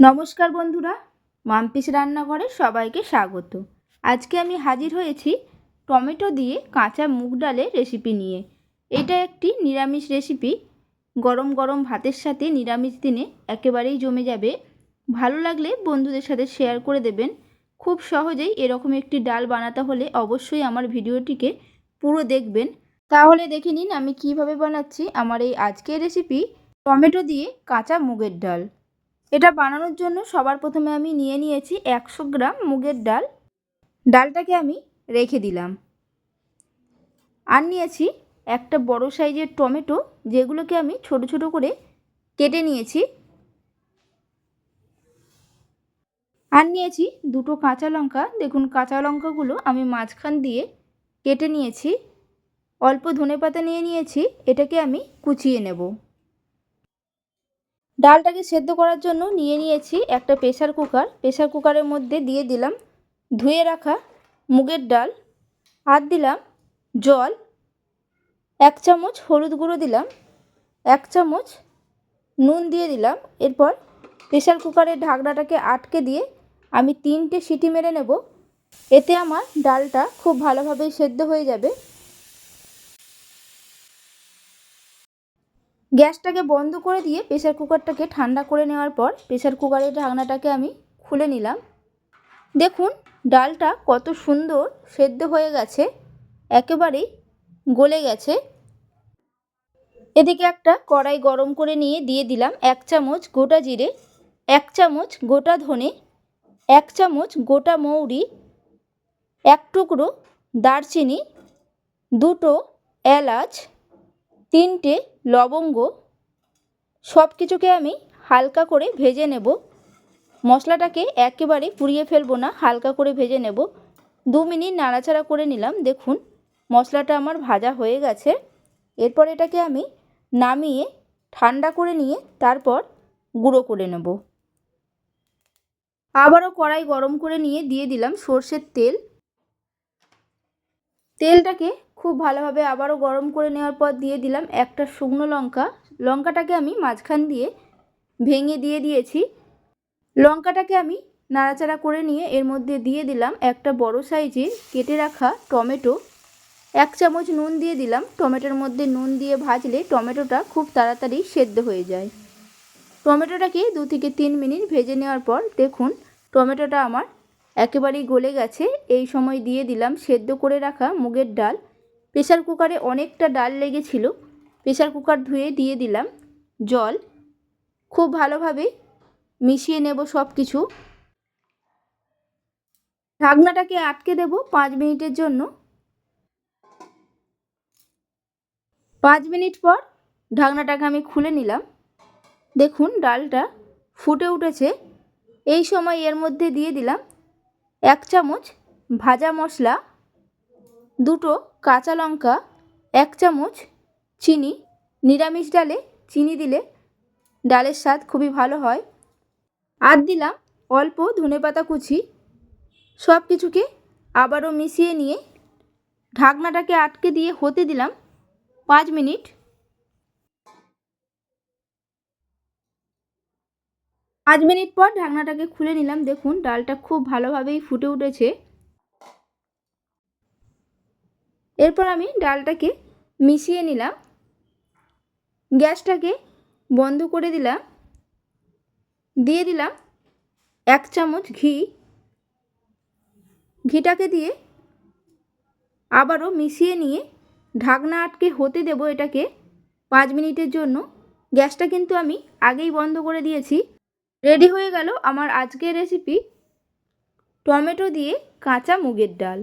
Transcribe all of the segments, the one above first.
নমস্কার বন্ধুরা, মাম্পিস রান্নাঘরে সবাইকে স্বাগত। আজকে আমি হাজির হয়েছি টমেটো দিয়ে কাঁচা মুগ ডালের রেসিপি নিয়ে। এটা একটি নিরামিষ রেসিপি গরম গরম ভাতের সাথে নিরামিষ দিনে একেবারেই জমে যাবে। ভালো লাগলে বন্ধুদের সাথে শেয়ার করে দেবেন। খুব সহজেই এরকম একটি ডাল বানাতে হলে অবশ্যই আমার ভিডিওটিকে পুরো দেখবেন। তাহলে দেখে নিন আমি কীভাবে বানাচ্ছি আমার এই আজকের রেসিপি টমেটো দিয়ে কাঁচা মুগের ডাল। এটা বানানোর জন্য সবার প্রথমে আমি নিয়ে নিয়েছি একশো গ্রাম মুগের ডাল। ডালটাকে আমি রেখে দিলাম। আর নিয়েছি একটা বড় সাইজের টমেটো, যেগুলোকে আমি ছোট ছোট করে কেটে নিয়েছি। আর নিয়েছি দুটো কাঁচা লঙ্কা। দেখুন, কাঁচা লঙ্কাগুলো আমি মাঝখান দিয়ে কেটে নিয়েছি। অল্প ধনে পাতা নিয়ে নিয়েছি। এটাকে আমি কুচিয়ে নেব। ডালটাকে সেদ্ধ করার জন্য নিয়ে নিয়েছি একটা প্রেশার কুকার। প্রেশার কুকারের মধ্যে দিয়ে দিলাম ধুয়ে রাখা মুগের ডাল আর দিলাম জল। এক চামচ হলুদ গুঁড়ো দিলাম, এক চামচ নুন দিয়ে দিলাম। এরপর প্রেশার কুকারের ঢাকনাটাকে আটকে দিয়ে আমি তিনটে সিটি মেরে নেব। এতে আমার ডালটা খুব ভালোভাবেই সেদ্ধ হয়ে যাবে। গ্যাসটাকে বন্ধ করে দিয়ে প্রেশার কুকারটাকে ঠান্ডা করে নেওয়ার পর প্রেশার কুকারের ঢাকনাটাকে আমি খুলে নিলাম। দেখুন, ডালটা কত সুন্দর সেদ্ধ হয়ে গেছে, একেবারেই গলে গেছে। এদিকে একটা কড়াই গরম করে নিয়ে দিয়ে দিলাম এক চামচ গোটা জিরে, এক চামচ গোটা ধনে, এক চামচ গোটা মৌরি, এক টুকরো দারচিনি, দুটো এলাচ, তিনটে লবঙ্গ সব কিছুকে আমি হালকা করে ভেজে নেব। মশলাটাকে একেবারে পুড়িয়ে ফেলব না, হালকা করে ভেজে নেব। দু মিনিট নাড়াচাড়া করে নিলাম, দেখুন মশলাটা আমার ভাজা হয়ে গেছে। এরপর এটাকে আমি নামিয়ে ঠান্ডা করে নিয়ে তারপর গুঁড়ো করে নেব। আবারও কড়াই গরম করে নিয়ে দিয়ে দিলাম সর্ষের তেল। তেলটাকে খুব ভালোভাবে আবারও গরম করে নেওয়ার পর দিয়ে দিলাম একটা শুকনো লঙ্কা। লঙ্কাটাকে আমি মাঝখান দিয়ে ভেঙে দিয়ে দিয়েছি। লঙ্কাটাকে আমি নাড়াচাড়া করে নিয়ে এর মধ্যে দিয়ে দিলাম একটা বড় সাইজের কেটে রাখা টমেটো। এক চামচ নুন দিয়ে দিলাম। টমেটোর মধ্যে নুন দিয়ে ভাজলে টমেটোটা খুব তাড়াতাড়ি সেদ্ধ হয়ে যায়। টমেটোটাকে দু থেকে তিন মিনিট ভেজে নেওয়ার পর দেখুন, টমেটোটা আমার একেবারেই গলে গেছে। এই সময় দিয়ে দিলাম সেদ্ধ করে রাখা মুগের ডাল। প্রেশার কুকারে অনেকটা ডাল লেগেছিল। প্রেশার কুকার ধুয়ে দিয়ে দিলাম জল। খুব ভালোভাবে মিশিয়ে নেব সব কিছু ঢাকনাটাকে আটকে দেব পাঁচ মিনিটের জন্য। পাঁচ মিনিট পর ঢাকনাটাকে আমি খুলে নিলাম। দেখুন ডালটা ফুটে উঠেছে। এই সময় এর মধ্যে দিয়ে দিলাম এক চামচ ভাজা মশলা, দুটো কাঁচা লঙ্কা, এক চামচ চিনি, নিরামিষ ডালে চিনি দিলে ডালের স্বাদ খুবই ভালো হয়। আর দিলাম অল্প ধনেপাতা কুচি। সব কিছুকে আবারও মিশিয়ে নিয়ে ঢাকনাটাকে আটকে দিয়ে হতে দিলাম পাঁচ মিনিট। পাঁচ মিনিট পর ঢাকনাটাকে খুলে নিলাম। দেখুন, ডালটা খুব ভালোভাবেই ফুটে উঠেছে। এরপর আমি ডালটাকে মিশিয়ে নিলাম। গ্যাসটাকে বন্ধ করে দিলাম। দিয়ে দিলাম এক চামচ ঘি। ঘিটাকে দিয়ে আবারও মিশিয়ে নিয়ে ঢাকনা আটকে হতে দেব এটাকে পাঁচ মিনিটের জন্য। গ্যাসটা কিন্তু আমি আগেই বন্ধ করে দিয়েছি। রেডি হয়ে গেল আমার আজকের রেসিপি টমেটো দিয়ে কাঁচা মুগের ডাল।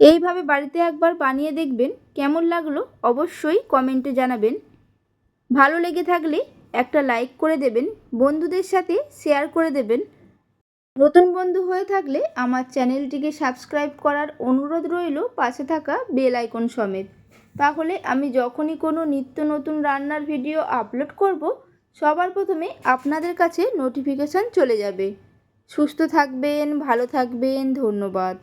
এইভাবে বাড়িতে একবার বানিয়ে দেখবেন কেমন লাগল অবশ্যই কমেন্টে জানাবেন। ভালো লেগে থাকলে একটা লাইক করে দেবেন, বন্ধুদের সাথে শেয়ার করে দেবেন। নতুন বন্ধু হয়ে থাকলে আমার চ্যানেলটিকে সাবস্ক্রাইব করার অনুরোধ রইল পাশে থাকা বেল আইকন সমেত। তাহলে আমি যখনই কোনো নিত্য নতুন রান্নার ভিডিও আপলোড করব সবার প্রথমে আপনাদের কাছে নোটিফিকেশান চলে যাবে। সুস্থ থাকবেন ভালো থাকবেন ধন্যবাদ।